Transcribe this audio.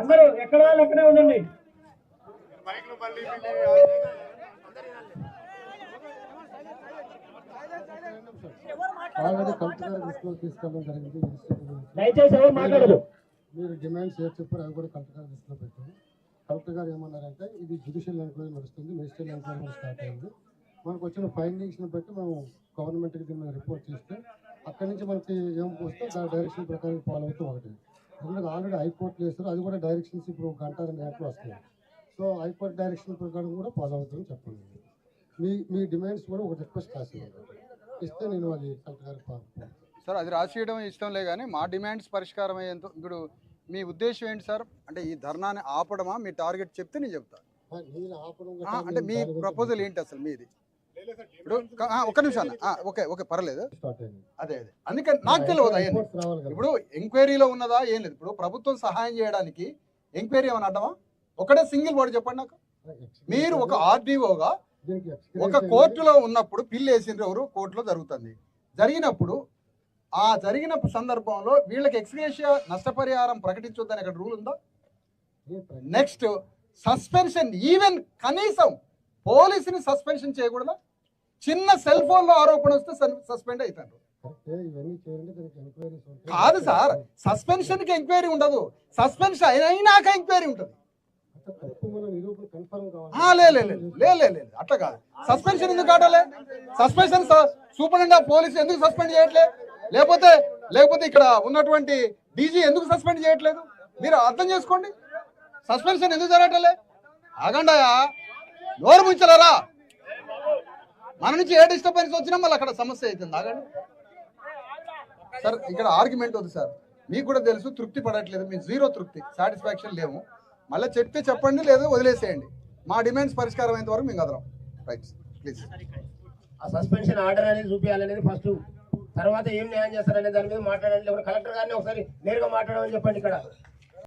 అందరూ ఎక్కడ వాళ్ళు అక్కడే ఉండండి. ఆల్రెడీ కలెక్టర్ తీసుకెళ్ళడం జరిగింది దయచేసి ఎవరు మాట్లాడదు. మీరు డిమాండ్స్ ఏది చెప్పారు అవి కూడా కలెక్టర్ గారి దృష్టిలో పెట్టాము కలెక్టర్ గారు ఏమన్నారంటే ఇది జ్యుడిషియల్ ఎంక్వైరీ నడుస్తుంది మినిస్ట్రియల్ ఎంక్వైరీ స్టార్ట్ అయింది. మనకు వచ్చిన ఫైండింగ్స్ని బట్టి మేము గవర్నమెంట్కి దీన్ని రిపోర్ట్ చేస్తే అక్కడి నుంచి మనకి ఏం వస్తే దాని డైరెక్షన్ ప్రకారం ఫాలో అవుతూ ఒకటి. అందులో ఆల్రెడీ హైకోర్టులో వేస్తారు అది కూడా డైరెక్షన్స్ ఇప్పుడు గంట రెండు గంటలు వస్తాయి సో హైకోర్టు డైరెక్షన్ ప్రకారం కూడా ఫాలో అవుతుందని చెప్పండి. మీ మీ డిమాండ్స్ కూడా ఒక రిక్వెస్ట్ రాసి ఇస్తే నేను అది కలెక్టర్ గారికి సార్ అది రాసియడం ఇష్టం లే కానీ మా డిమాండ్స్ పరిష్కారం అయ్యేంత ఇప్పుడు మీ ఉద్దేశం ఏంటి సార్? అంటే ఈ ధర్నాన్ని ఆపడమా? మీ టార్గెట్ చెప్తే నేను చెప్తా. ఆ, నీళ్ళు ఆపడం ఆ, గట్రా అంటే మీ ప్రపోజల్ ఏంటి అసలు మీది? ఇప్పుడు క- ఆ, ఒక్క నిమిషం అన్న. ఓకే ఓకే పర్లేదు. అదే అదే. అందుకని నాకు తెలియదు కదా. ఇప్పుడు ఎంక్వైరీలో ఉన్నదా ఏం లేదు. ఇప్పుడు ప్రభుత్వం సహాయం చేయడానికి ఎంక్వైరీ ఏమన్నా అడ్డమా ఒకటే సింగిల్ వర్డ్ చెప్పండి నాకు. మీరు ఒక ఆర్డీఓగా ఒక కోర్టులో ఉన్నప్పుడు పిల్లు వేసిండ్రు ఎవరు? కోర్టులో జరుగుతుంది. జరిగినప్పుడు ఆ జరిగిన సందర్భంలో వీళ్ళకి ఎక్స్గ్రేషియా నష్టపరిహారం ప్రకటించొద్దని అక్కడ రూల్ ఉందా? నెక్స్ట్ సస్పెన్షన్ ఈవెన్ కనీసం పోలీసుని సస్పెన్షన్ చేయకూడదా? చిన్న సెల్ ఫోన్లో ఆరోపణ వస్తే సస్పెండ్ అవుతారు. కాదు సార్ సస్పెన్షన్కి ఎంక్వైరీ ఉండదు. సస్పెన్షన్ అయినాక ఎంక్వైరీ ఉంటుంది. అంటే తప్పు మన నిరూపణ కన్ఫర్మ్ ఆ, లే లే, లే, లే లే లే అట్లా కాదు. సస్పెన్షన్ ఎందుకు ఆడాలి సస్పెన్షన్ సూపరింటెండెంట్ ఆఫ్ పోలీస్ ఎందుకు సస్పెండ్ చేయట్లే? లేకపోతే లేకపోతే ఇక్కడ ఉన్నటువంటి డీజీ ఎందుకు సస్పెండ్ చేయట్లేదు? మీరు అర్థం చేసుకోండి. సస్పెన్షన్ ఎందుకు జరగట్లే? ఆగండాయా నోరు ముంచలేరా? మన నుంచి ఏ డిస్టర్బెన్స్ వచ్చినా మళ్ళీ అక్కడ సమస్య అవుతుంది. ఆగండి. సార్ ఇక్కడ ఆర్గ్యుమెంట్ ఉంది సార్. మీకు కూడా తెలుసు తృప్తి పడట్లేదు. మీ జీరో తృప్తి సాటిస్ఫాక్షన్ లేము. మళ్ళీ చెప్తే చెప్పండి లేదా వదిలేసేయండి. మా డిమాండ్స్ పరిష్కారం అయ్యేంత వరకు మేము కదరం రైట్ ప్లీజ్ ఆ సస్పెన్షన్ ఆర్డర్ అనేది చూపించాలనేది ఫస్ట్ తర్వాత ఏం న్యాయం చేస్తారనే దాని మీద మాట్లాడండి కలెక్టర్ గారిని ఒకసారి నేరుగా మాట్లాడమని చెప్పండి ఇక్కడ.